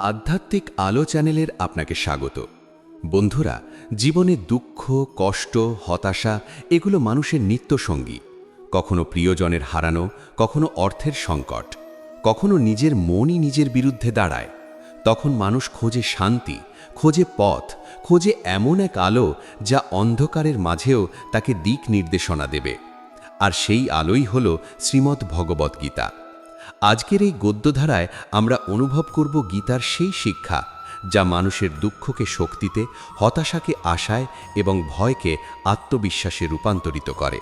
আধ্যাত্মিক আলো চ্যানেলের আপনাকে স্বাগত। বন্ধুরা, জীবনে দুঃখ, কষ্ট, হতাশা, এগুলো মানুষের নিত্যসঙ্গী। কখনো প্রিয়জনের হারানো, কখনো অর্থের সংকট। কখনো নিজের মনই নিজের বিরুদ্ধে দাঁড়ায়। তখন মানুষ খোঁজে শান্তি, খোঁজে পথ, খোঁজে এমন এক আলো যা অন্ধকারের মাঝেও তাকে দিক নির্দেশনা দেবে। আর সেই আলোই হল শ্রীমদ্ ভগবদ্গীতা আজকের এই গদ্যধারায় আমরা অনুভব করব গীতার সেই শিক্ষা, যা মানুষের দুঃখকে শক্তিতে, হতাশাকে আশায় এবং ভয়কে আত্মবিশ্বাসে রূপান্তরিত করে।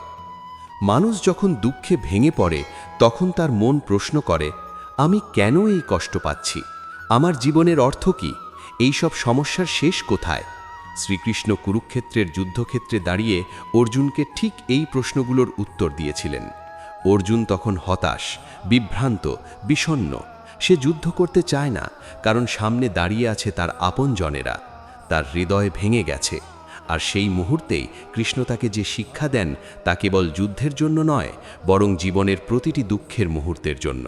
মানুষ যখন দুঃখে ভেঙে পড়ে, তখন তার মন প্রশ্ন করে, আমি কেন এই কষ্ট পাচ্ছি? আমার জীবনের অর্থ কি? এইসব সমস্যার শেষ কোথায়? শ্রীকৃষ্ণ কুরুক্ষেত্রের যুদ্ধক্ষেত্রে দাঁড়িয়ে অর্জুনকে ঠিক এই প্রশ্নগুলোর উত্তর দিয়েছিলেন। অর্জুন তখন হতাশ, বিভ্রান্ত, বিষণ্ণ। সে যুদ্ধ করতে চায় না, কারণ সামনে দাঁড়িয়ে আছে তার আপনজনেরা তার হৃদয় ভেঙে গেছে। আর সেই মুহূর্তেই কৃষ্ণ তাকে যে শিক্ষা দেন, তা কেবল যুদ্ধের জন্য নয়, বরং জীবনের প্রতিটি দুঃখের মুহূর্তের জন্য।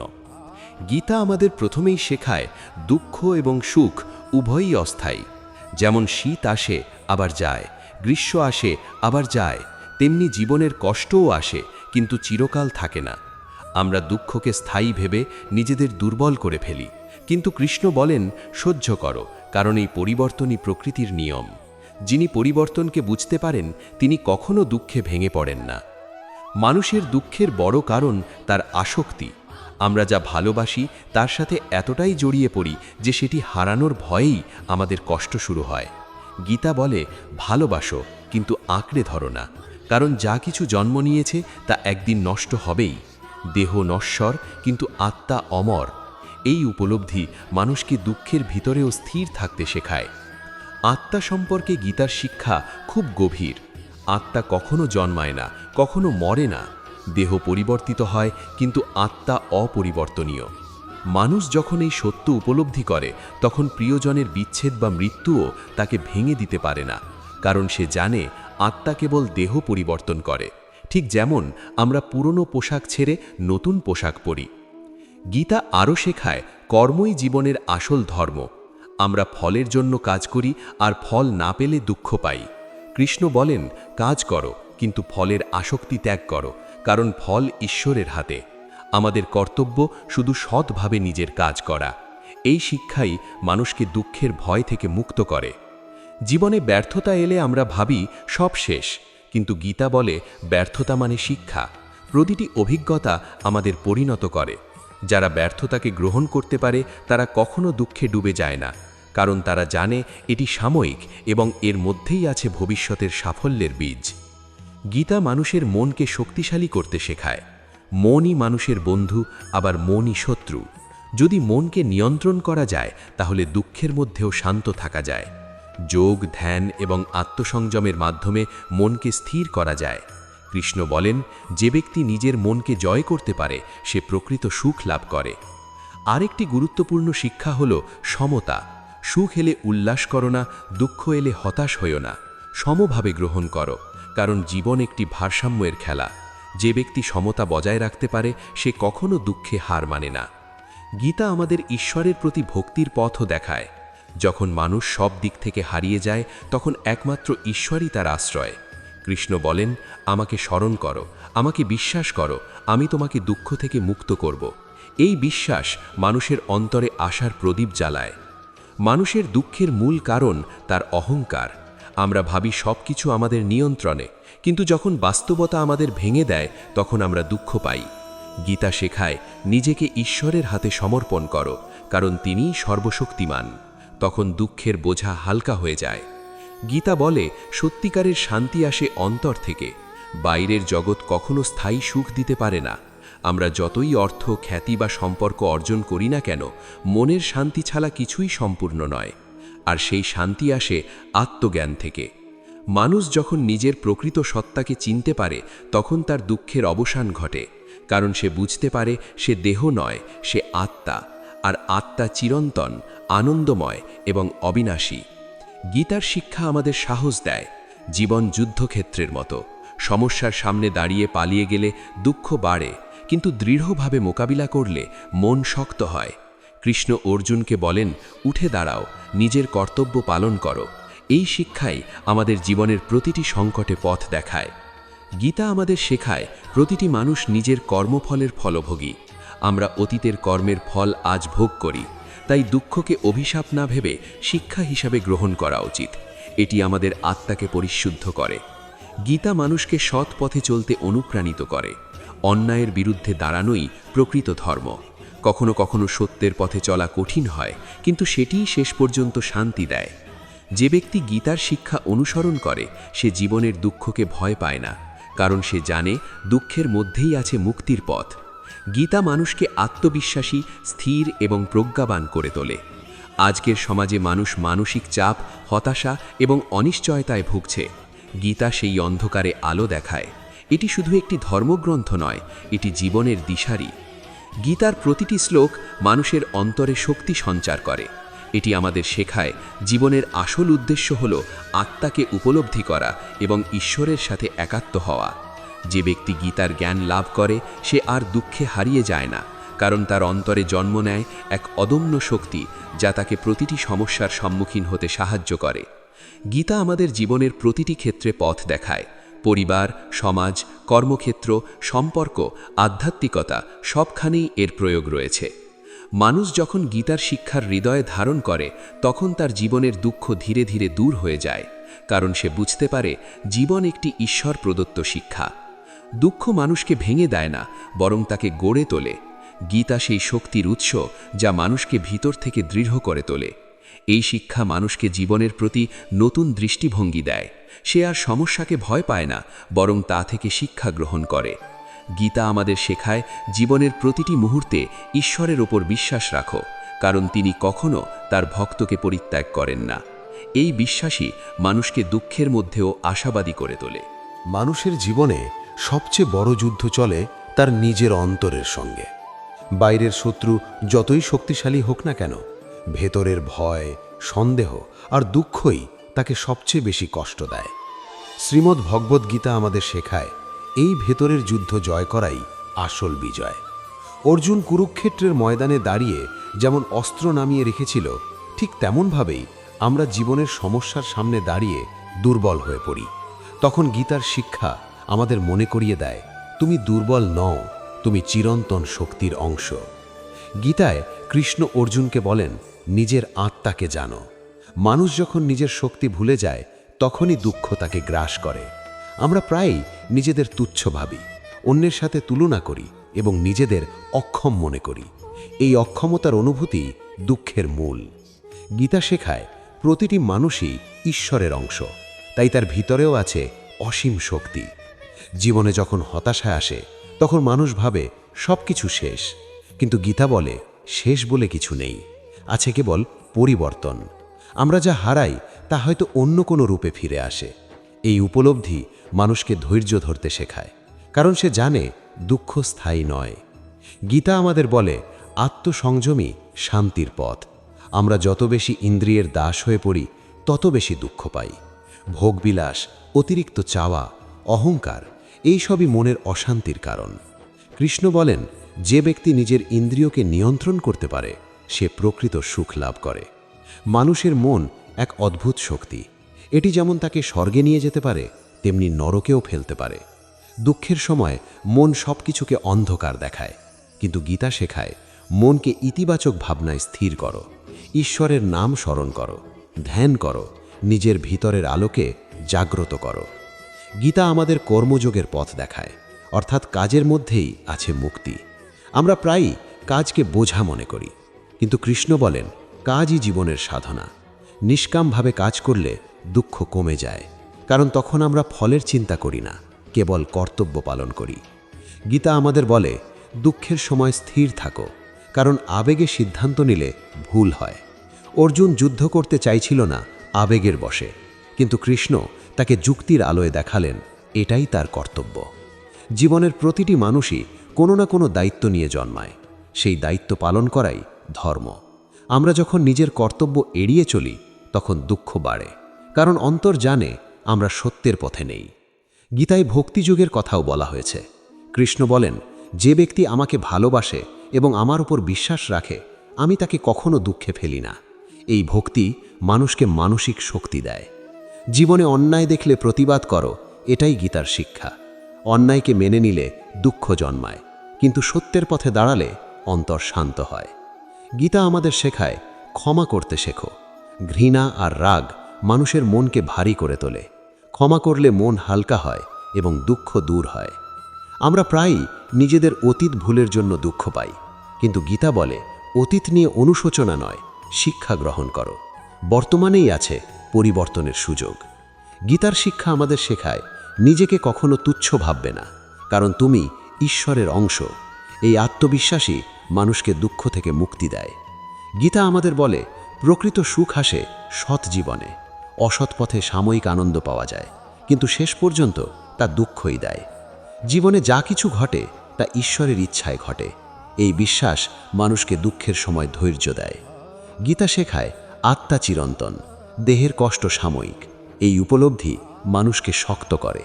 গীতা আমাদের প্রথমেই শেখায়, দুঃখ এবং সুখ উভয়ই অস্থায়ী। যেমন শীত আসে, আবার যায়, গ্রীষ্ম আসে, আবার যায়, তেমনি জীবনের কষ্টও আসে কিন্তু চিরকাল থাকে না। আমরা দুঃখকে স্থায়ী ভেবে নিজেদের দুর্বল করে ফেলি। কিন্তু কৃষ্ণ বলেন, সহ্য করো, কারণ এই পরিবর্তনই প্রকৃতির নিয়ম। যিনি পরিবর্তনকে বুঝতে পারেন, তিনি কখনো দুঃখে ভেঙে পড়েন না। মানুষের দুঃখের বড় কারণ তার আসক্তি। আমরা যা ভালোবাসি, তার সাথে এতটাই জড়িয়ে পড়ি যে সেটি হারানোর ভয়েই আমাদের কষ্ট শুরু হয়। গীতা বলে, ভালোবাসো, কিন্তু আঁকড়ে ধরো না। কারণ যা কিছু জন্ম নিয়েছে তা একদিন নষ্ট হবেই। দেহ নশ্বর, কিন্তু আত্মা অমর। এই উপলব্ধি মানুষকে দুঃখের ভিতরেও স্থির থাকতে শেখায়। আত্মা সম্পর্কে গীতার শিক্ষা খুব গভীর। আত্মা কখনো জন্মায় না, কখনো মরে না। দেহ পরিবর্তিত হয়, কিন্তু আত্মা অপরিবর্তনীয়। মানুষ যখন এই সত্য উপলব্ধি করে, তখন প্রিয়জনের বিচ্ছেদ বা মৃত্যুও তাকে ভেঙে দিতে পারে না, কারণ সে জানে আত্মা কেবল দেহ পরিবর্তন করে। ঠিক যেমন আমরা পুরনো পোশাক ছেড়ে নতুন পোশাক পরি। গীতা আরও শেখায়, কর্মই জীবনের আসল ধর্ম। আমরা ফলের জন্য কাজ করি আর ফল না পেলে দুঃখ পাই। কৃষ্ণ বলেন, কাজ করো, কিন্তু ফলের আসক্তি ত্যাগ করো, কারণ ফল ঈশ্বরের হাতে। আমাদের কর্তব্য শুধু সৎভাবে নিজের কাজ করা। এই শিক্ষাই মানুষকে দুঃখের ভয় থেকে মুক্ত করে। জীবনে ব্যর্থতা এলে আমরা ভাবি সব শেষ, কিন্তু গীতা বলে ব্যর্থতা মানে শিক্ষা। প্রতিটি অভিজ্ঞতা আমাদের পরিণত করে। যারা ব্যর্থতাকে গ্রহণ করতে পারে, তারা কখনো দুঃখে ডুবে যায় না, কারণ তারা জানে এটি সাময়িক এবং এর মধ্যেই আছে ভবিষ্যতের সাফল্যের বীজ। গীতা মানুষের মনকে শক্তিশালী করতে শেখায়। মনই মানুষের বন্ধু, আবার মনই শত্রু। যদি মনকে নিয়ন্ত্রণ করা যায়, তাহলে দুঃখের মধ্যেও শান্ত থাকা যায়। যোগ, ধ্যান এবং আত্মসংযমের মাধ্যমে মনকে স্থির করা যায়। কৃষ্ণ বলেন, যে ব্যক্তি নিজের মনকে জয় করতে পারে, সে প্রকৃত সুখ লাভ করে। আরেকটি গুরুত্বপূর্ণ শিক্ষা হল সমতা। সুখ এলে উল্লাস করো না, দুঃখ এলে হতাশ হইও না। সমভাবে গ্রহণ করো, কারণ জীবন একটি ভারসাম্যের খেলা। যে ব্যক্তি সমতা বজায় রাখতে পারে, সে কখনো দুঃখে হার মানে না। গীতা আমাদের ঈশ্বরের প্রতি ভক্তির পথও দেখায়। যখন মানুষ সব দিক থেকে হারিয়ে যায়, তখন একমাত্র ঈশ্বরই তার আশ্রয়। কৃষ্ণ বলেন, আমাকে স্মরণ করো, আমাকে বিশ্বাস করো, আমি তোমাকে দুঃখ থেকে মুক্ত করব। এই বিশ্বাস মানুষের অন্তরে আশার প্রদীপ জ্বালায়। মানুষের দুঃখের মূল কারণ তার অহংকার। আমরা ভাবি সব কিছু আমাদের নিয়ন্ত্রণে, কিন্তু যখন বাস্তবতা আমাদের ভেঙে দেয়, তখন আমরা দুঃখ পাই। গীতা শেখায়, নিজেকে ঈশ্বরের হাতে সমর্পণ করো, কারণ তিনিই সর্বশক্তিমান। তখন দুঃখের বোঝা হালকা হয়ে যায়। গীতা বলে, সত্যিকারের শান্তি আসে অন্তর থেকে। বাইরের জগৎ কখনো স্থায়ী সুখ দিতে পারে না। আমরা যতই অর্থ, খ্যাতি বা সম্পর্ক অর্জন করি না কেন, মনের শান্তি ছাড়া কিছুই সম্পূর্ণ নয়। আর সেই শান্তি আসে আত্মজ্ঞান থেকে। মানুষ যখন নিজের প্রকৃত সত্তাকে চিনতে পারে, তখন তার দুঃখের অবসান ঘটে। কারণ সে বুঝতে পারে, সে দেহ নয়, সে আত্মা। আর আত্মা চিরন্তন, আনন্দময় এবং অবিনাশী। গীতার শিক্ষা আমাদের সাহস দেয়, জীবন যুদ্ধক্ষেত্রের মতো। সমস্যার সামনে দাঁড়িয়ে পালিয়ে গেলে দুঃখ বাড়ে, কিন্তু দৃঢ়ভাবে মোকাবিলা করলে মন শক্ত হয়। কৃষ্ণ অর্জুনকে বলেন, উঠে দাঁড়াও, নিজের কর্তব্য পালন করো। এই শিক্ষাই আমাদের জীবনের প্রতিটি সংকটে পথ দেখায়। গীতা আমাদের শেখায়, প্রতিটি মানুষ নিজের কর্মফলের ফলভোগী। আমরা অতীতের কর্মের ফল আজ ভোগ করি। তাই দুঃখকে অভিশাপ না ভেবে শিক্ষা হিসাবে গ্রহণ করা উচিত। এটি আমাদের আত্মাকে পরিশুদ্ধ করে। গীতা মানুষকে সৎ পথে চলতে অনুপ্রাণিত করে। অন্যায়ের বিরুদ্ধে দাঁড়ানোই প্রকৃত ধর্ম। কখনো কখনো সত্যের পথে চলা কঠিন হয়, কিন্তু সেটিই শেষ পর্যন্ত শান্তি দেয়। যে ব্যক্তি গীতার শিক্ষা অনুসরণ করে, সে জীবনের দুঃখকে ভয় পায় না, কারণ সে জানে দুঃখের মধ্যেই আছে মুক্তির পথ। গীতা মানুষকে আত্মবিশ্বাসী, স্থির এবং প্রজ্ঞাবান করে তোলে। আজকের সমাজে মানুষ মানসিক চাপ, হতাশা এবং অনিশ্চয়তায় ভুগছে। গীতা সেই অন্ধকারে আলো দেখায়। এটি শুধু একটি ধর্মগ্রন্থ নয়, এটি জীবনের দিশারি। গীতার প্রতিটি শ্লোক মানুষের অন্তরে শক্তি সঞ্চার করে। এটি আমাদের শেখায়, জীবনের আসল উদ্দেশ্য হল আত্মাকে উপলব্ধি করা এবং ঈশ্বরের সাথে একাত্ম হওয়া। যে ব্যক্তি গীতার জ্ঞান লাভ করে, সে আর দুঃখে হারিয়ে যায় না, কারণ তার অন্তরে জন্ম নেয় এক অদম্য শক্তি যা তাকে প্রতিটি সমস্যার সম্মুখীন হতে সাহায্য করে। গীতা আমাদের জীবনের প্রতিটি ক্ষেত্রে পথ দেখায়। পরিবার, সমাজ, কর্মক্ষেত্র, সম্পর্ক, আধ্যাত্মিকতা সবখানেই এর প্রয়োগ রয়েছে। মানুষ যখন গীতার শিক্ষার হৃদয়ে ধারণ করে, তখন তার জীবনের দুঃখ ধীরে ধীরে দূর হয়ে যায়, কারণ সে বুঝতে পারে জীবন একটি ঈশ্বর প্রদত্ত শিক্ষা। দুঃখ মানুষকে ভেঙে দেয় না, বরং তাকে গড়ে তোলে। গীতা সেই শক্তির উৎস যা মানুষকে ভিতর থেকে দৃঢ় করে তোলে। এই শিক্ষা মানুষকে জীবনের প্রতি নতুন দৃষ্টিভঙ্গি দেয়। সে আর সমস্যাকে ভয় পায় না, বরং তা থেকে শিক্ষা গ্রহণ করে। গীতা আমাদের শেখায় জীবনের প্রতিটি মুহূর্তে ঈশ্বরের ওপর বিশ্বাস রাখো, কারণ তিনি কখনো তার ভক্তকে পরিত্যাগ করেন না। এই বিশ্বাসই মানুষকে দুঃখের মধ্যেও আশাবাদী করে তোলে। মানুষের জীবনে সবচেয়ে বড় যুদ্ধ চলে তার নিজের অন্তরের সঙ্গে। বাইরের শত্রু যতই শক্তিশালী হোক না কেন, ভেতরের ভয়, সন্দেহ আর দুঃখই তাকে সবচেয়ে বেশি কষ্ট দেয়। শ্রীমদ্ ভগবদ্ গীতা আমাদের শেখায়, এই ভেতরের যুদ্ধ জয় করাই আসল বিজয়। অর্জুন কুরুক্ষেত্রের ময়দানে দাঁড়িয়ে যেমন অস্ত্র নামিয়ে রেখেছিল, ঠিক তেমনভাবেই আমরা জীবনের সমস্যার সামনে দাঁড়িয়ে দুর্বল হয়ে পড়ি। তখন গীতার শিক্ষা আমাদের মনে করিয়ে দেয়, তুমি দুর্বল নও, তুমি চিরন্তন শক্তির অংশ। গীতায় কৃষ্ণ অর্জুনকে বলেন, নিজের আত্মাকে জানো। মানুষ যখন নিজের শক্তি ভুলে যায়, তখনই দুঃখ তাকে গ্রাস করে। আমরা প্রায়ই নিজেদের তুচ্ছ ভাবি, অন্যের সাথে তুলনা করি এবং নিজেদের অক্ষম মনে করি। এই অক্ষমতার অনুভূতি দুঃখের মূল। গীতা শেখায়, প্রতিটি মানুষই ঈশ্বরের অংশ, তাই তার ভিতরেও আছে অসীম শক্তি। জীবনে যখন হতাশায় আসে, তখন মানুষ ভাবে সব কিছু শেষ। কিন্তু গীতা বলে, শেষ বলে কিছু নেই। আছে কেবল পরিবর্তন। আমরা যা হারাই, তা হয়তো অন্য কোনো রূপে ফিরে আসে। এই উপলব্ধি মানুষকে ধৈর্য ধরতে শেখায়, কারণ সে জানে দুঃখ স্থায়ী নয়। গীতা আমাদের বলে আত্মসংযমী শান্তির পথ। আমরা যত বেশি ইন্দ্রিয়ের দাস হয়ে পড়ি, তত বেশি দুঃখ পাই। ভোগবিলাস, অতিরিক্ত চাওয়া, অহংকার এই সবই মনের অশান্তির কারণ। কৃষ্ণ বলেন, যে ব্যক্তি নিজের ইন্দ্রিয়কে নিয়ন্ত্রণ করতে পারে, সে প্রকৃত সুখ লাভ করে। মানুষের মন এক অদ্ভুত শক্তি। এটি যেমন তাকে স্বর্গে নিয়ে যেতে পারে, তেমনি নরকেও ফেলতে পারে। দুঃখের সময় মন সব কিছুকে অন্ধকার দেখায়। কিন্তু গীতা শেখায়, মনকে ইতিবাচক ভাবনায় স্থির করো, ঈশ্বরের নাম স্মরণ করো, ধ্যান করো, নিজের ভিতরের আলোকে জাগ্রত করো। গীতা আমাদের কর্মযোগের পথ দেখায়, অর্থাৎ কাজের মধ্যেই আছে মুক্তি। আমরা প্রায়ই কাজকে বোঝা মনে করি, কিন্তু কৃষ্ণ বলেন, কাজই জীবনের সাধনা। নিষ্কামভাবে কাজ করলে দুঃখ কমে যায়, কারণ তখন আমরা ফলের চিন্তা করি না, কেবল কর্তব্য পালন করি। গীতা আমাদের বলে, দুঃখের সময় স্থির থাকো, কারণ আবেগে সিদ্ধান্ত নিলে ভুল হয়। অর্জুন যুদ্ধ করতে চাইছিল না, আবেগের বসে কিন্তু কৃষ্ণ তাকে যুক্তির আলোয় দেখালেন, এটাই তার কর্তব্য। জীবনের প্রতিটি মানুষই কোনো না কোনো দায়িত্ব নিয়ে জন্মায়, সেই দায়িত্ব পালন করাই ধর্ম। আমরা যখন নিজের কর্তব্য এড়িয়ে চলি, তখন দুঃখ বাড়ে, কারণ অন্তর জানে আমরা সত্যের পথে নেই। গীতায় ভক্তিযুগের কথাও বলা হয়েছে, কৃষ্ণ বলেন, যে ব্যক্তি আমাকে ভালোবাসে এবং আমার উপর বিশ্বাস রাখে, আমি তাকে কখনো দুঃখে ফেলি না। এই ভক্তি মানুষকে মানসিক শক্তি দেয়। জীবনে অন্যায় দেখলে প্রতিবাদ করো, এটাই গীতার শিক্ষা। অন্যায়কে মেনে নিলে দুঃখ জন্মায়, কিন্তু সত্যের পথে দাঁড়ালে অন্তর শান্ত হয়। গীতা আমাদের শেখায়, ক্ষমা করতে শেখো। ঘৃণা আর রাগ মানুষের মনকে ভারী করে তোলে। ক্ষমা করলে মন হালকা হয় এবং দুঃখ দূর হয়। আমরা প্রায়ই নিজেদের অতীত ভুলের জন্য দুঃখ পাই, কিন্তু গীতা বলে, অতীত নিয়ে অনুশোচনা নয়, শিক্ষা গ্রহণ করো। বর্তমানেই আছে পরিবর্তনের সুযোগ। গীতার শিক্ষা আমাদের শেখায়, নিজেকে কখনো তুচ্ছ ভাববে না, কারণ তুমি ঈশ্বরের অংশ। এই আত্মবিশ্বাসী মানুষকে দুঃখ থেকে মুক্তি দেয়। গীতা আমাদের বলে, প্রকৃত সুখ আসে সৎ জীবনে, অসৎ পথে সাময়িক আনন্দ পাওয়া যায়, কিন্তু শেষ পর্যন্ত তা দুঃখই দেয়। জীবনে যা কিছু ঘটে, তা ঈশ্বরের ইচ্ছায় ঘটে। এই বিশ্বাস মানুষকে দুঃখের সময় ধৈর্য দেয়। গীতা শেখায়, আত্মা চিরন্তন। দেহের কষ্ট সাময়িক। এই উপলব্ধি মানুষকে শক্ত করে।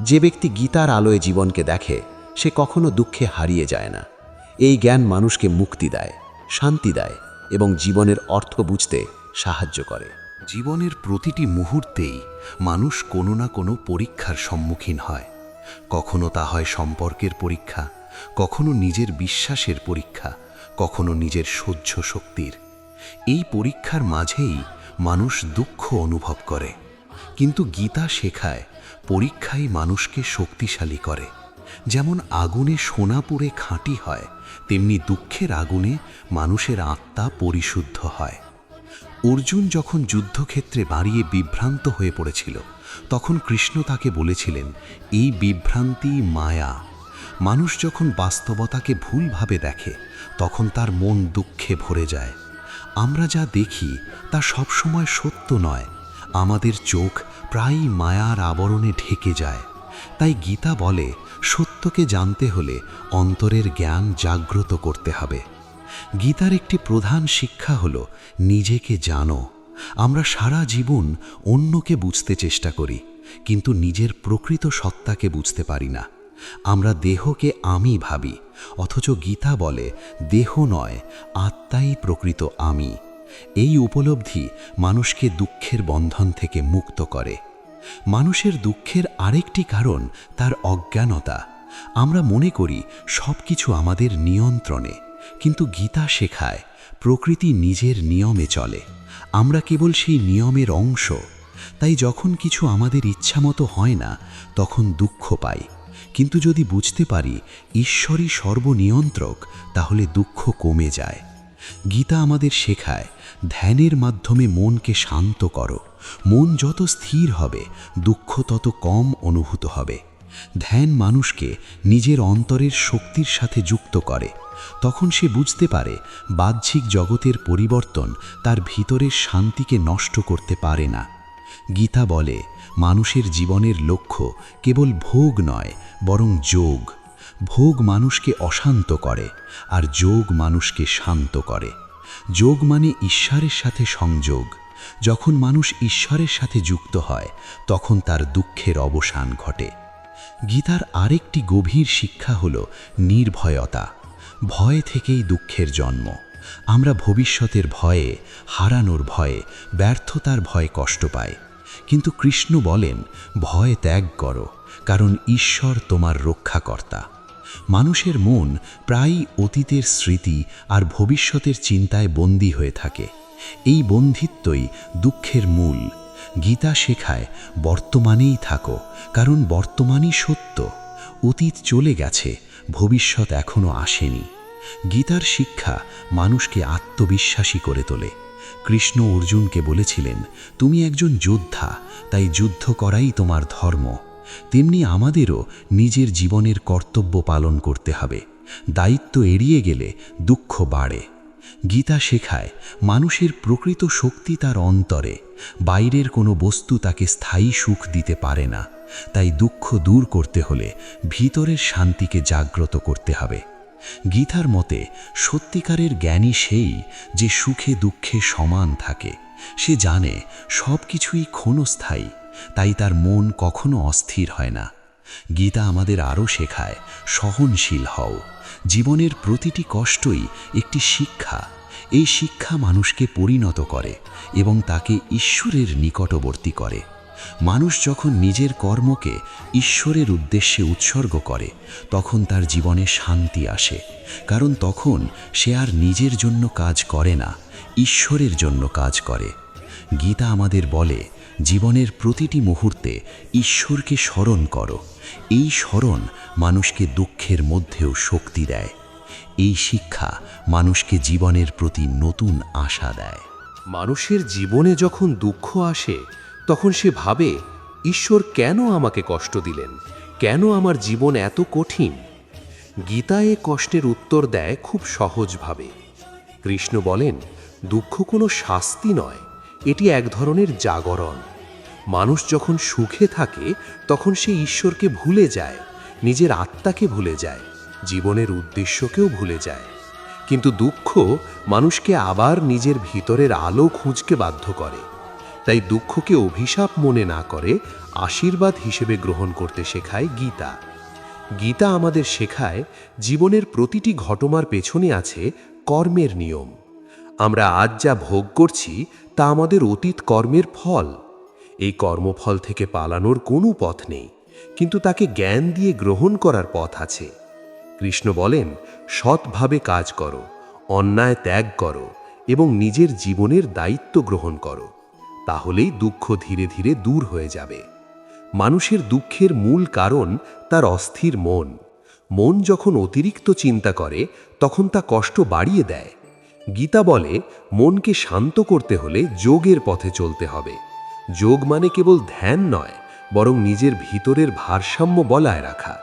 যে ব্যক্তি গীতার আলোয় জীবনকে দেখে, সে কখনো দুঃখে হারিয়ে যায় না। এই জ্ঞান মানুষকে মুক্তি দেয়, শান্তি দেয় এবং জীবনের অর্থ বুঝতে সাহায্য করে। জীবনের প্রতিটি মুহূর্তেই মানুষ কোনো না কোনো পরীক্ষার সম্মুখীন হয়। কখনো তা হয় সম্পর্কের পরীক্ষা, কখনো নিজের বিশ্বাসের পরীক্ষা, কখনো নিজের সহ্য শক্তির। এই পরীক্ষার মাঝেই মানুষ দুঃখ অনুভব করে। কিন্তু গীতা শেখায়, পরীক্ষাই মানুষকে শক্তিশালী করে। যেমন আগুনে সোনা পুড়ে খাঁটি হয়, তেমনি দুঃখের আগুনে মানুষের আত্মা পরিশুদ্ধ হয়। অর্জুন যখন যুদ্ধক্ষেত্রে বাড়িয়ে বিভ্রান্ত হয়ে পড়েছিল, তখন কৃষ্ণ তাকে বলেছিলেন, এই বিভ্রান্তি মায়া। মানুষ যখন বাস্তবতাকে ভুলভাবে দেখে, তখন তার মন দুঃখে ভরে যায়। আমরা যা দেখি তা সবসময় সত্য নয়। আমাদের চোখ প্রায়ই মায়ার আবরণে ঢেকে যায়। তাই গীতা বলে, সত্যকে জানতে হলে অন্তরের জ্ঞান জাগ্রত করতে হবে। গীতার একটি প্রধান শিক্ষা হল, নিজেকে জানো। আমরা সারা জীবন অন্যকে বুঝতে চেষ্টা করি, কিন্তু নিজের প্রকৃত সত্তাকে বুঝতে পারি না। আমরা দেহকে আমি ভাবি, অথচ গীতা বলে, দেহ নয়, আত্মাই প্রকৃত আমি। এই উপলব্ধি মানুষকে দুঃখের বন্ধন থেকে মুক্ত করে। মানুষের দুঃখের আরেকটি কারণ তার অজ্ঞানতা। আমরা মনে করি সব কিছু আমাদের নিয়ন্ত্রণে, কিন্তু গীতা শেখায়, প্রকৃতি নিজের নিয়মে চলে। আমরা কেবল সেই নিয়মের অংশ। তাই যখন কিছু আমাদের ইচ্ছামতো হয় না, তখন দুঃখ পাই। কিন্তু যদি বুঝতে পারি ঈশ্বরই সর্বনিয়ন্ত্রক, তাহলে দুঃখ কমে যায়। গীতা আমাদের শেখায়, ধ্যানের মাধ্যমে মনকে শান্ত করো। মন যত স্থির হবে, দুঃখ তত কম অনুভূত হবে। ধ্যান মানুষকে নিজের অন্তরের শক্তির সাথে যুক্ত করে। তখন সে বুঝতে পারে, বাহ্যিক জগতের পরিবর্তন তার ভিতরের শান্তিকে নষ্ট করতে পারে না। গীতা বলে, মানুষের জীবনের লক্ষ্য কেবল ভোগ নয়, বরং যোগ। ভোগ মানুষকে অশান্ত করে, আর যোগ মানুষকে শান্ত করে। যোগ মানে ঈশ্বরের সাথে সংযোগ। যখন মানুষ ঈশ্বরের সাথে যুক্ত হয়, তখন তার দুঃখের অবসান ঘটে। গীতার আরেকটি গভীর শিক্ষা হল নির্ভয়তা। ভয় থেকেই দুঃখের জন্ম। আমরা ভবিষ্যতের ভয়ে, হারানোর ভয়ে, ব্যর্থতার ভয়ে কষ্ট পাই। কিন্তু কৃষ্ণ বলেন, ভয় ত্যাগ করো, কারণ ঈশ্বর তোমার রক্ষাকর্তা। মানুষের মন প্রায়ই অতীতের স্মৃতি আর ভবিষ্যতের চিন্তায় বন্দী হয়ে থাকে। এই বন্ধিত্বই দুঃখের মূল। গীতা শেখায়, বর্তমানেই থাকো, কারণ বর্তমানই সত্য। অতীত চলে গেছে, ভবিষ্যৎ এখনও আসেনি। গীতার শিক্ষা মানুষকে আত্মবিশ্বাসী করে তোলে। কৃষ্ণ অর্জুনকে বলেছিলেন, তুমি একজন যোদ্ধা, তাই যুদ্ধ করাই তোমার ধর্ম। তেমনি আমাদেরও নিজের জীবনের কর্তব্য পালন করতে হবে। দায়িত্ব এড়িয়ে গেলে দুঃখ বাড়ে। গীতা শেখায়, মানুষের প্রকৃত শক্তি তার অন্তরে। বাইরের কোনো বস্তু তাকে স্থায়ী সুখ দিতে পারে না। তাই দুঃখ দূর করতে হলে ভিতরের শান্তিকে জাগ্রত করতে হবে। গীতার মতে, সত্যিকারের জ্ঞানী সেই যে সুখে দুঃখে সমান থাকে। সে জানে সব কিছুই ক্ষণস্থায়ী, তাই তার মন কখনো অস্থির হয় না। গীতা আমাদের আরও শেখায়, সহনশীল হও। জীবনের প্রতিটি কষ্টই একটি শিক্ষা। এই শিক্ষা মানুষকে পরিণত করে এবং তাকে ঈশ্বরের নিকটবর্তী করে। মানুষ যখন নিজের কর্মকে ঈশ্বরের উদ্দেশ্যে উৎসর্গ করে, তখন তার জীবনে শান্তি আসে। কারণ তখন সে আর নিজের জন্য কাজ করে না, ঈশ্বরের জন্য কাজ করে। গীতা আমাদের বলে, জীবনের প্রতিটি মুহূর্তে ঈশ্বরকে স্মরণ করো। এই স্মরণ মানুষকে দুঃখের মধ্যেও শক্তি দেয়। এই শিক্ষা মানুষকে জীবনের প্রতি নতুন আশা দেয়। মানুষের জীবনে যখন দুঃখ আসে তখন সে ভাবে, ঈশ্বর কেন আমাকে কষ্ট দিলেন? কেন আমার জীবন এত কঠিন? গীতা এ কষ্টের উত্তর দেয় খুব সহজভাবে। কৃষ্ণ বলেন, দুঃখ কোনো শাস্তি নয়, এটি এক ধরনের জাগরণ। মানুষ যখন সুখে থাকে, তখন সে ঈশ্বরকে ভুলে যায়, নিজের আত্মাকে ভুলে যায়, জীবনের উদ্দেশ্যকেও ভুলে যায়। কিন্তু দুঃখ মানুষকে আবার নিজের ভিতরের আলো খুঁজকে বাধ্য করে। তাই দুঃখকে অভিশাপ মনে না করে আশীর্বাদ হিসেবে গ্রহণ করতে শেখায় গীতা। গীতা আমাদের শেখায় জীবনের প্রতিটি ঘটনার পেছনে আছে কর্মের নিয়ম। আমরা আজ যা ভোগ করছি তা আমাদের অতীত কর্মের ফল। এই কর্মফল থেকে পালানোর কোনো পথ নেই, কিন্তু তাকে জ্ঞান দিয়ে গ্রহণ করার পথ আছে। কৃষ্ণ বলেন, সৎভাবে কাজ করো, অন্যায় ত্যাগ করো এবং নিজের জীবনের দায়িত্ব গ্রহণ করো। তাহলেই দুঃখ ধীরে ধীরে দূর হয়ে যাবে। মানুষের দুঃখের মূল কারণ তার অস্থির মন। মন যখন অতিরিক্ত চিন্তা করে, তখন তা কষ্ট বাড়িয়ে দেয়। গীতা বলে, মনকে শান্ত করতে হলে যোগের পথে চলতে হবে। যোগ মানে কেবল ধ্যান নয়, বরং নিজের ভিতরের ভারসাম্য বলায় রাখা।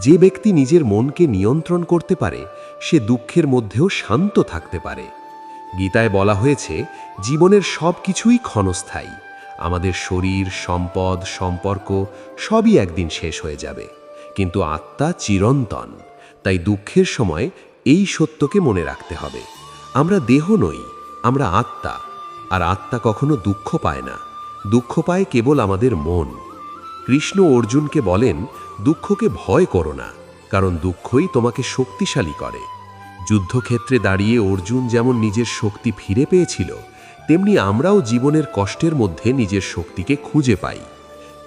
যে ব্যক্তি নিজের মনকে নিয়ন্ত্রণ করতে পারে, সে দুঃখের মধ্যেও শান্ত থাকতে পারে। গীতায় বলা হয়েছে, জীবনের সব কিছুই ক্ষণস্থায়ী। আমাদের শরীর, সম্পদ, সম্পর্ক সবই একদিন শেষ হয়ে যাবে। কিন্তু আত্মা চিরন্তন, তাই দুঃখের সময় এই সত্যকে মনে রাখতে হবে। আমরা দেহ নই, আমরা আত্মা, আর আত্মা কখনো দুঃখ পায় না। দুঃখ পায় কেবল আমাদের মন। কৃষ্ণ অর্জুনকে বলেন, দুঃখকে ভয় করো না, কারণ দুঃখই তোমাকে শক্তিশালী করে। যুদ্ধক্ষেত্রে দাঁড়িয়ে অর্জুন যেমন নিজের শক্তি ফিরে পেয়েছিল, তেমনি আমরাও জীবনের কষ্টের মধ্যে নিজের শক্তিকে খুঁজে পাই।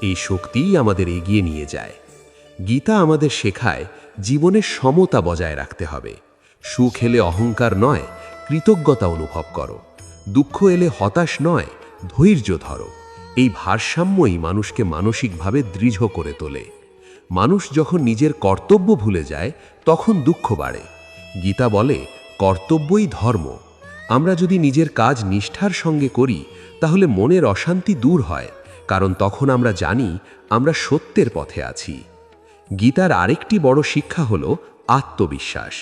এই শক্তিই আমাদের এগিয়ে নিয়ে যায়। গীতা আমাদের শেখায় জীবনের সমতা বজায় রাখতে হবে। সুখ এলে অহংকার নয়, কৃতজ্ঞতা অনুভব করো। দুঃখ এলে হতাশ নয়, ধৈর্য ধরো। এই ভারসাম্যই মানুষকে মানসিকভাবে দৃঢ় করে তোলে। মানুষ যখন নিজের কর্তব্য ভুলে যায়, তখন দুঃখ বাড়ে। গীতা বলে, কর্তব্যই ধর্ম। আমরা যদি নিজের কাজ নিষ্ঠার সঙ্গে করি, তাহলে মনের অশান্তি দূর হয়, কারণ তখন আমরা জানি আমরা সত্যের পথে আছি। গীতার আরেকটি বড় শিক্ষা হল আত্মবিশ্বাস।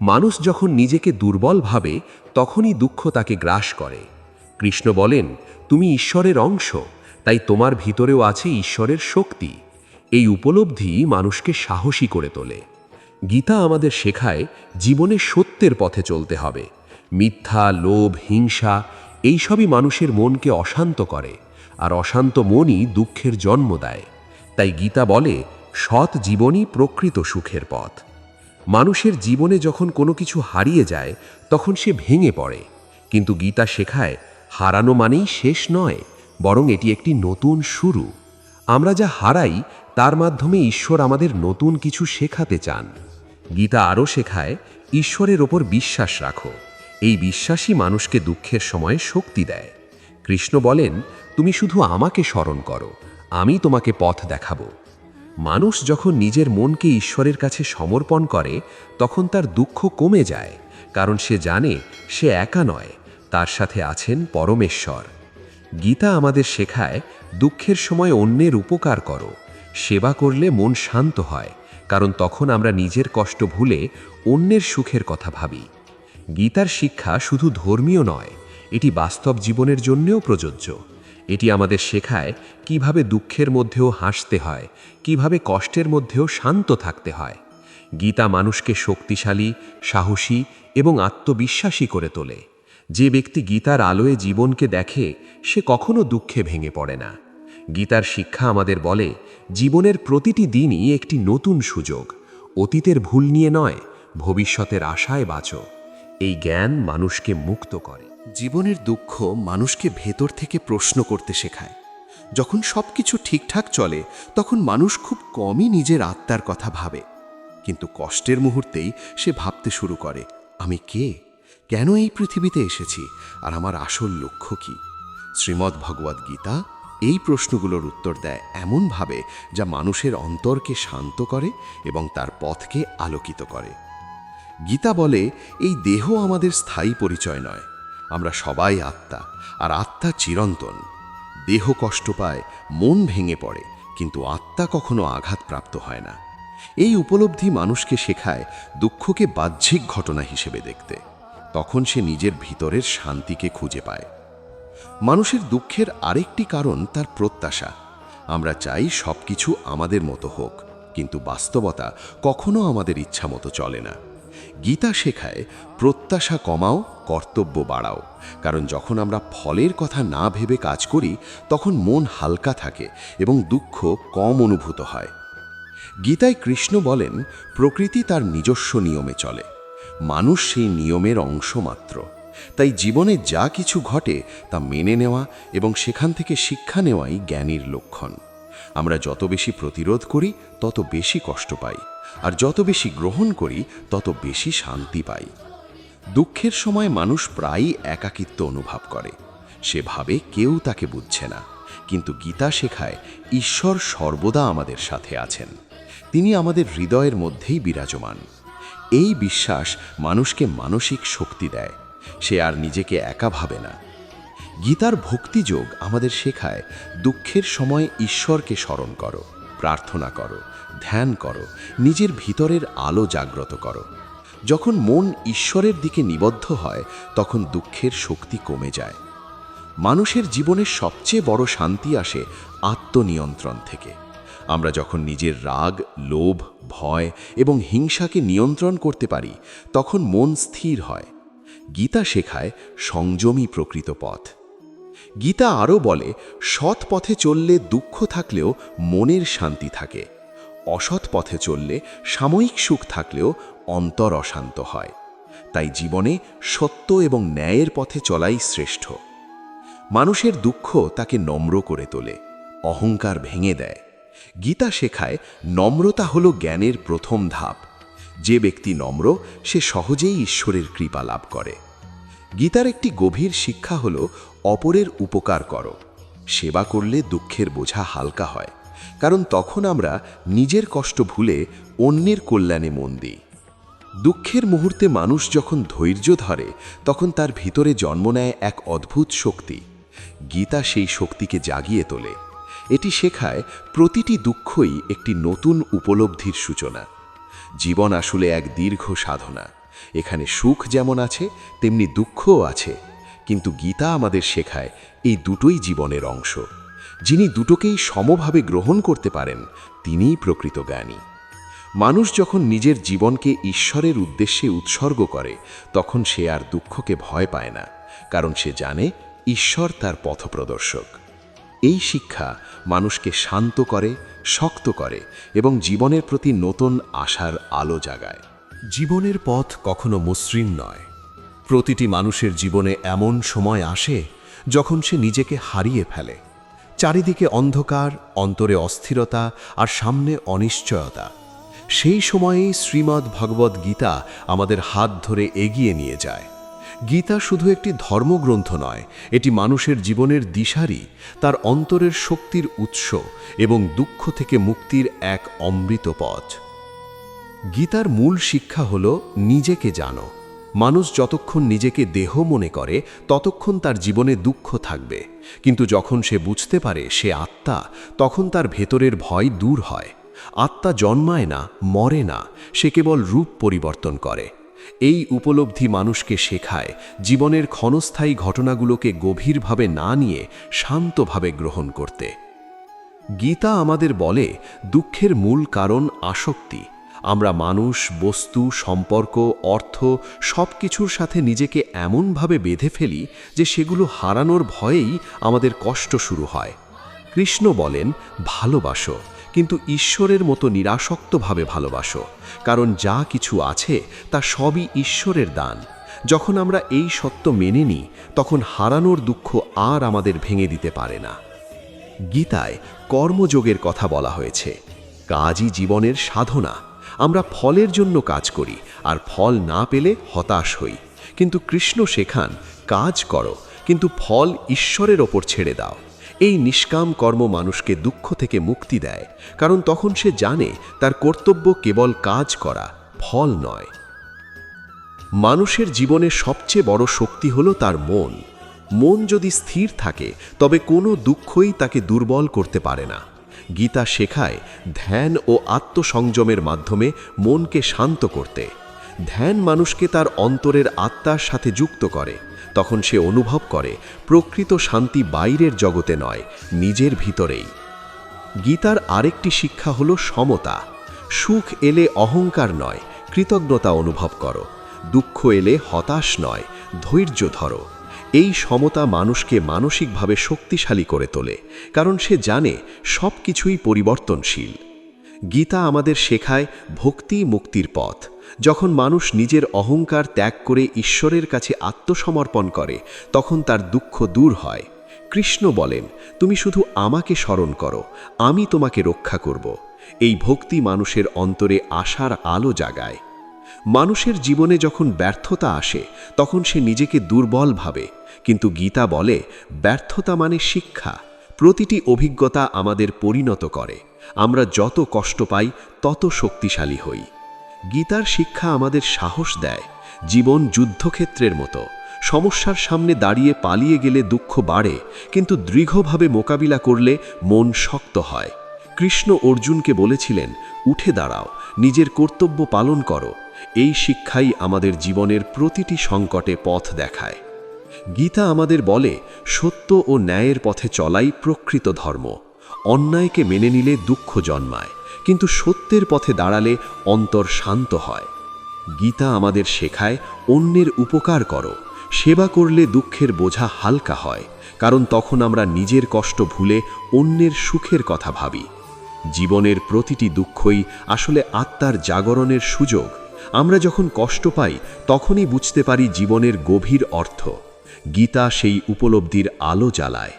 মানুষ যখন নিজেকে দুর্বল ভাবে, তখনই দুঃখ তাকে গ্রাস করে। কৃষ্ণ বলেন, তুমি ঈশ্বরের অংশ, তাই তোমার ভিতরেও আছে ঈশ্বরের শক্তি। এই উপলব্ধি মানুষকে সাহসী করে তোলে। গীতা আমাদের শেখায় জীবনে সত্যের পথে চলতে হবে। মিথ্যা, লোভ, হিংসা, এইসবই মানুষের মনকে অশান্ত করে, আর অশান্ত মনই দুঃখের জন্ম দেয়। তাই গীতা বলে, সৎ জীবনই প্রকৃত সুখের পথ। মানুষের জীবনে যখন কোনো কিছু হারিয়ে যায়, তখন সে ভেঙে পড়ে। কিন্তু গীতা শেখায়, হারানো মানেই শেষ নয়, বরং এটি একটি নতুন শুরু। আমরা যা হারাই, তার মাধ্যমে ঈশ্বর আমাদের নতুন কিছু শেখাতে চান। গীতা আরও শেখায়, ঈশ্বরের ওপর বিশ্বাস রাখো। এই বিশ্বাসই মানুষকে দুঃখের সময় শক্তি দেয়। কৃষ্ণ বলেন, তুমি শুধু আমাকে স্মরণ করো, আমি তোমাকে পথ দেখাবো। মানুষ যখন নিজের মনকে ঈশ্বরের কাছে সমর্পণ করে, তখন তার দুঃখ কমে যায়, কারণ সে জানে সে একা নয়, তার সাথে আছেন পরমেশ্বর। গীতা আমাদের শেখায়, দুঃখের সময় অন্যের উপকার করো, সেবা করলে মন শান্ত হয় কারণ তখন আমরা নিজের কষ্ট ভুলে অন্যের সুখের কথা ভাবি। গীতার শিক্ষা শুধু ধর্মীয় নয়, এটি বাস্তব জীবনের জন্যেও প্রযোজ্য। এটি আমাদের শেখায় কীভাবে দুঃখের মধ্যেও হাসতে হয়, কীভাবে কষ্টের মধ্যেও শান্ত থাকতে হয়। গীতা মানুষকে শক্তিশালী, সাহসী এবং আত্মবিশ্বাসী করে তোলে। যে ব্যক্তি গীতার আলোয় জীবনকে দেখে, সে কখনো দুঃখে ভেঙে পড়ে না। গীতার শিক্ষা আমাদের বলে, জীবনের প্রতিটি দিনই একটি নতুন সুযোগ। অতীতের ভুল নিয়ে নয়, ভবিষ্যতের আশায় বাঁচো। এই জ্ঞান মানুষকে মুক্ত করে। জীবনের দুঃখ মানুষকে ভেতর থেকে প্রশ্ন করতে শেখায়। যখন সব কিছু ঠিকঠাক চলে, তখন মানুষ খুব কমই নিজের আত্মার কথা ভাবে। কিন্তু কষ্টের মুহূর্তেই সে ভাবতে শুরু করে, আমি কে? কেন এই পৃথিবীতে এসেছি? আর আমার আসল লক্ষ্য কি? শ্রীমদ্ ভগবদ্ গীতা এই প্রশ্নগুলোর উত্তর দেয় এমনভাবে যা মানুষের অন্তরকে শান্ত করে এবং তার পথকে আলোকিত করে। গীতা বলে, এই দেহ আমাদের স্থায়ী পরিচয় নয়। আমরা সবাই আত্মা, আর আত্মা চিরন্তন। দেহ কষ্ট পায়, মন ভেঙে পড়ে, কিন্তু আত্মা কখনো আঘাতপ্রাপ্ত হয় না। এই উপলব্ধি মানুষকে শেখায় দুঃখকে বাহ্যিক ঘটনা হিসেবে দেখতে। তখন সে নিজের ভিতরের শান্তিকে খুঁজে পায়। মানুষের দুঃখের আরেকটি কারণ তার প্রত্যাশা। আমরা চাই সব কিছু আমাদের মতো হোক, কিন্তু বাস্তবতা কখনো আমাদের ইচ্ছা মতো চলে না। গীতা শেখায়, প্রত্যাশা কমাও, কর্তব্য বাড়াও। কারণ যখন আমরা ফলের কথা না ভেবে কাজ করি, তখন মন হালকা থাকে এবং দুঃখ কম অনুভূত হয়। গীতায় কৃষ্ণ বলেন, প্রকৃতি তার নিজস্ব নিয়মে চলে। মানুষ সেই নিয়মের অংশ মাত্র। তাই জীবনে যা কিছু ঘটে তা মেনে নেওয়া এবং সেখান থেকে শিক্ষা নেওয়াই জ্ঞানীর লক্ষণ। আমরা যত বেশি প্রতিরোধ করি, তত বেশি কষ্ট পাই, আর যত বেশি গ্রহণ করি, তত বেশি শান্তি পাই। দুঃখের সময় মানুষ প্রায়ই একাকিত্ব অনুভব করে। সে ভাবে কেউ তাকে বুঝছে না, কিন্তু গীতা শেখায়, ঈশ্বর সর্বদা আমাদের সাথে আছেন। তিনি আমাদের হৃদয়ের মধ্যেই বিরাজমান। এই বিশ্বাস মানুষকে মানসিক শক্তি দেয় সে আর নিজেকে একা ভাবে না। গীতার ভক্তিযোগ আমাদের শেখায়, দুঃখের সময় ঈশ্বরকে স্মরণ করো, প্রার্থনা করো, ধ্যান করো, নিজের ভিতরের আলো জাগ্রত করো। যখন মন ঈশ্বরের দিকে নিবদ্ধ হয়, তখন দুঃখের শক্তি কমে যায়। মানুষের জীবনের সবচেয়ে বড় শান্তি আসে আত্মনিয়ন্ত্রণ থেকে। আমরা যখন নিজের রাগ, লোভ, ভয় এবং হিংসাকে নিয়ন্ত্রণ করতে পারি, তখন মন স্থির হয়। গীতা শেখায় সংযমী প্রকৃত পথ। গীতা আরও বলে, সৎ পথে চললে দুঃখ থাকলেও মনের শান্তি থাকে। অসৎ পথে চললে সাময়িক সুখ থাকলেও অন্তর অশান্ত হয়। তাই জীবনে সত্য এবং ন্যায়ের পথে চলাই শ্রেষ্ঠ। মানুষের দুঃখ তাকে নম্র করে তোলে, অহংকার ভেঙে দেয়। গীতা শেখায় নম্রতা হল জ্ঞানের প্রথম ধাপ। যে ব্যক্তি নম্র, সে সহজেই ঈশ্বরের কৃপা লাভ করে। গীতার একটি গভীর শিক্ষা হল, অপরের উপকার করো। সেবা করলে দুঃখের বোঝা হালকা হয়, কারণ তখন আমরা নিজের কষ্ট ভুলে অন্যের কল্যাণে মন দিই। দুঃখের মুহূর্তে মানুষ যখন ধৈর্য ধরে, তখন তার ভিতরে জন্ম নেয় এক অদ্ভুত শক্তি। গীতা সেই শক্তিকে জাগিয়ে তোলে। এটি শেখায়, প্রতিটি দুঃখই একটি নতুন উপলব্ধির সূচনা। জীবন আসলে এক দীর্ঘ সাধনা। এখানে সুখ যেমন আছে, তেমনি দুঃখও আছে। কিন্তু গীতা আমাদের শেখায় এই দুটোই জীবনের অংশ। যিনি দুটোকেই সমভাবে গ্রহণ করতে পারেন, তিনিই প্রকৃত জ্ঞানী। মানুষ যখন নিজের জীবনকে ঈশ্বরের উদ্দেশ্যে উৎসর্গ করে, তখন সে আর দুঃখকে ভয় পায় না, কারণ সে জানে ঈশ্বর তার পথপ্রদর্শক। এই শিক্ষা মানুষকে শান্ত করে, শক্ত করে এবং জীবনের প্রতি নতুন আশার আলো জাগায়। জীবনের পথ কখনো মসৃণ নয়। প্রতিটি মানুষের জীবনে এমন সময় আসে যখন সে নিজেকে হারিয়ে ফেলে। চারিদিকে অন্ধকার, অন্তরে অস্থিরতা আর সামনে অনিশ্চয়তা। সেই সময়েই শ্রীমদ্ ভগবদ গীতা আমাদের হাত ধরে এগিয়ে নিয়ে যায়। গীতা শুধু একটি ধর্মগ্রন্থ নয়, এটি মানুষের জীবনের দিশারি তার অন্তরের শক্তির উৎস এবং দুঃখ থেকে মুক্তির এক অমৃত পথ। গীতার মূল শিক্ষা হল, নিজেকে জানো। মানুষ যতক্ষণ নিজেকে দেহ মনে করে, ততক্ষণ তার জীবনে দুঃখ থাকবে। কিন্তু যখন সে বুঝতে পারে সে আত্মা, তখন তার ভেতরের ভয় দূর হয়। আত্মা জন্মায় না, মরে না, সে কেবল রূপ পরিবর্তন করে। এই উপলব্ধি মানুষকে শেখায়, জীবনের ক্ষণস্থায়ী ঘটনাগুলোকে গভীরভাবে না নিয়ে শান্তভাবে গ্রহণ করতে। গীতা আমাদের বলে, দুঃখের মূল কারণ আসক্তি। আমরা মানুষ, বস্তু, সম্পর্ক, অর্থ সব কিছুর সাথে নিজেকে এমনভাবে বেঁধে ফেলি যে সেগুলো হারানোর ভয়েই আমাদের কষ্ট শুরু হয়। কৃষ্ণ বলেন, ভালোবাসো। কিন্তু ঈশ্বরের মতো নিরাসক্তভাবে ভালোবাসো, কারণ যা কিছু আছে তা সবই ঈশ্বরের দান। যখন আমরা এই সত্য মেনে নিই, তখন হারানোর দুঃখ আর আমাদের ভেঙে দিতে পারে না। গীতায় কর্মযোগের কথা বলা হয়েছে, কাজই জীবনের সাধনা। আমরা ফলের জন্য কাজ করি, আর ফল না পেলে হতাশ হই। কিন্তু কৃষ্ণ শেখান, কাজ করো, কিন্তু ফল ঈশ্বরের ওপর ছেড়ে দাও। এই নিষ্কাম কর্ম মানুষকে দুঃখ থেকে মুক্তি দেয়, কারণ তখন সে জানে তার কর্তব্য কেবল কাজ করা, ফল নয়। মানুষের জীবনে সবচেয়ে বড় শক্তি হলো তার মন। মন যদি স্থির থাকে, তবে কোনো দুঃখই তাকে দুর্বল করতে পারে না। গীতা শেখায় ধ্যান ও আত্মসংযমের মাধ্যমে মনকে শান্ত করতে। ধ্যান মানুষকে তার অন্তরের আত্মার সাথে যুক্ত করে। তখন সে অনুভব করে, প্রকৃত শান্তি বাইরের জগতে নয়, নিজের ভিতরেই। গীতার আরেকটি শিক্ষা হল সমতা। সুখ এলে অহংকার নয়, কৃতজ্ঞতা অনুভব করো। দুঃখ এলে হতাশ নয়, ধৈর্য ধরো। এই সমতা মানুষকে মানসিকভাবে শক্তিশালী করে তোলে, কারণ সে জানে সব কিছুই পরিবর্তনশীল। গীতা আমাদের শেখায় ভক্তি মুক্তির পথ। যখন মানুষ নিজের অহংকার ত্যাগ করে ঈশ্বরের কাছে আত্মসমর্পণ করে, তখন তার দুঃখ দূর হয়। কৃষ্ণ বলেন, তুমি শুধু আমাকে স্মরণ করো, আমি তোমাকে রক্ষা করব। এই ভক্তি মানুষের অন্তরে আশার আলো জাগায়। মানুষের জীবনে যখন ব্যর্থতা আসে, তখন সে নিজেকে দুর্বল ভাবে। কিন্তু গীতা বলে, ব্যর্থতা মানে শিক্ষা। প্রতিটি অভিজ্ঞতা আমাদের পরিণত করে। আমরা যত কষ্ট পাই, তত শক্তিশালী হই। গীতার শিক্ষা আমাদের সাহস দেয়, জীবন যুদ্ধক্ষেত্রের মতো। সমস্যার সামনে দাঁড়িয়ে পালিয়ে গেলে দুঃখ বাড়ে, কিন্তু দৃঢ়ভাবে মোকাবিলা করলে মন শক্ত হয়। কৃষ্ণ অর্জুনকে বলেছিলেন, উঠে দাঁড়াও, নিজের কর্তব্য পালন করো। এই শিক্ষাই আমাদের জীবনের প্রতিটি সংকটে পথ দেখায়। গীতা আমাদের বলে, সত্য ও ন্যায়ের পথে চলাই প্রকৃত ধর্ম। অন্যায়কে মেনে নিলে দুঃখ জন্মায়। কিন্তু সত্যের পথে দাঁড়ালে অন্তর শান্ত হয়। গীতা আমাদের শেখায়, অন্যের উপকার করো, সেবা করলে দুঃখের বোঝা হালকা হয়, কারণ তখন আমরা নিজের কষ্ট ভুলে অন্যের সুখের কথা ভাবি। জীবনের প্রতিটি দুঃখই আসলে আত্মার জাগরণের সুযোগ। আমরা যখন কষ্ট পাই, তখনই বুঝতে পারি জীবনের গভীর অর্থ। গীতা সেই উপলব্ধির আলো জ্বালায়।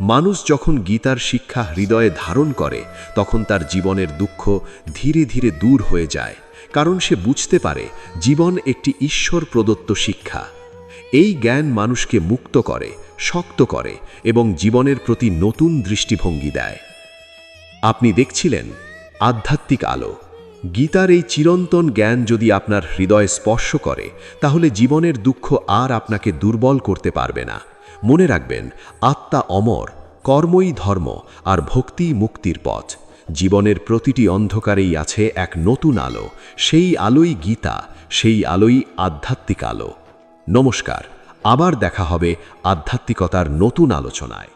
মানুষ যখন গীতার শিক্ষা হৃদয়ে ধারণ করে, তখন তার জীবনের দুঃখ ধীরে ধীরে দূর হয়ে যায়, কারণ সে বুঝতে পারে জীবন একটি ঈশ্বর প্রদত্ত শিক্ষা। এই জ্ঞান মানুষকে মুক্ত করে, শক্ত করে এবং জীবনের প্রতি নতুন দৃষ্টিভঙ্গি দেয়। আপনি দেখছিলেন আধ্যাত্মিক আলো। গীতার এই চিরন্তন জ্ঞান যদি আপনার হৃদয় স্পর্শ করে, তাহলে জীবনের দুঃখ আর আপনাকে দুর্বল করতে পারবে না। মনে রাখবেন, আত্মা অমর, কর্মই ধর্ম আর ভক্তি মুক্তির পথ। জীবনের প্রতিটি অন্ধকারেই আছে এক নতুন আলো, সেই আলোই গীতা, সেই আলোই আধ্যাত্মিক আলো। নমস্কার, আবার দেখা হবে আধ্যাত্মিকতার নতুন আলোচনায়।